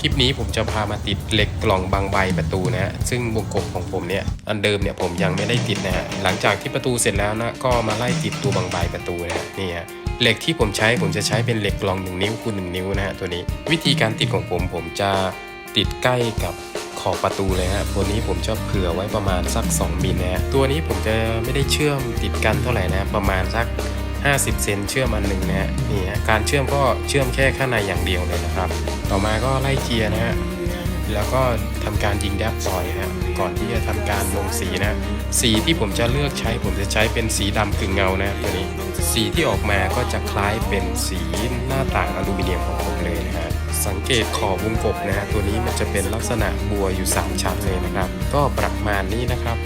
คลิปนี้ผมจะพามาติดเหล็กกล่องบางใบประตูนะฮะซึ่งวงกบของผมเนี่ยอันเดิมเนี่ยผมยังไม่ได้ติดนะฮะหลังจากที่ประตูเสร็จแล้วนะก็มาไล่ติดตัวบางใบประตูนะฮะนี่ฮะเหล็กที่ผมใช้ผมจะใช้เป็นเหล็กกล่อง 1 นิ้วคูณ1นิ้วนะฮะตัวนี้ วิธีการติดของผมผมจะติดใกล้กับขอบประตูเลยฮะตัวนี้ผมจะเผื่อไว้ประมาณสัก 2มิลนะฮะตัวนี้ผมจะไม่ได้เชื่อมติดกันเท่าไหร่นะประมาณสัก 50 เซนเชื่อมอันหนึ่งนะฮะนี่ฮะการเชื่อมก็เชื่อมแค่ข้างในอย่างเดียวเลยนะครับ ต่อมาก็ไล่เกียร์นะฮะแล้วก็ทำการยิงแดบซอยฮะก่อนที่จะทำการลงสีนะ สีที่ผมจะเลือกใช้ผมจะใช้เป็นสีดำกึ่งเงานะตัวนี้สีที่ออกมาก็จะคล้ายเป็นสีหน้าต่างอลูมิเนียมของผมเลยนะฮะสังเกตขอบวงกบนะฮะตัวนี้มันจะเป็นลักษณะบัวอยู่ 3 ชั้นเลยนะครับ ก็ประมาณนี้นะครับ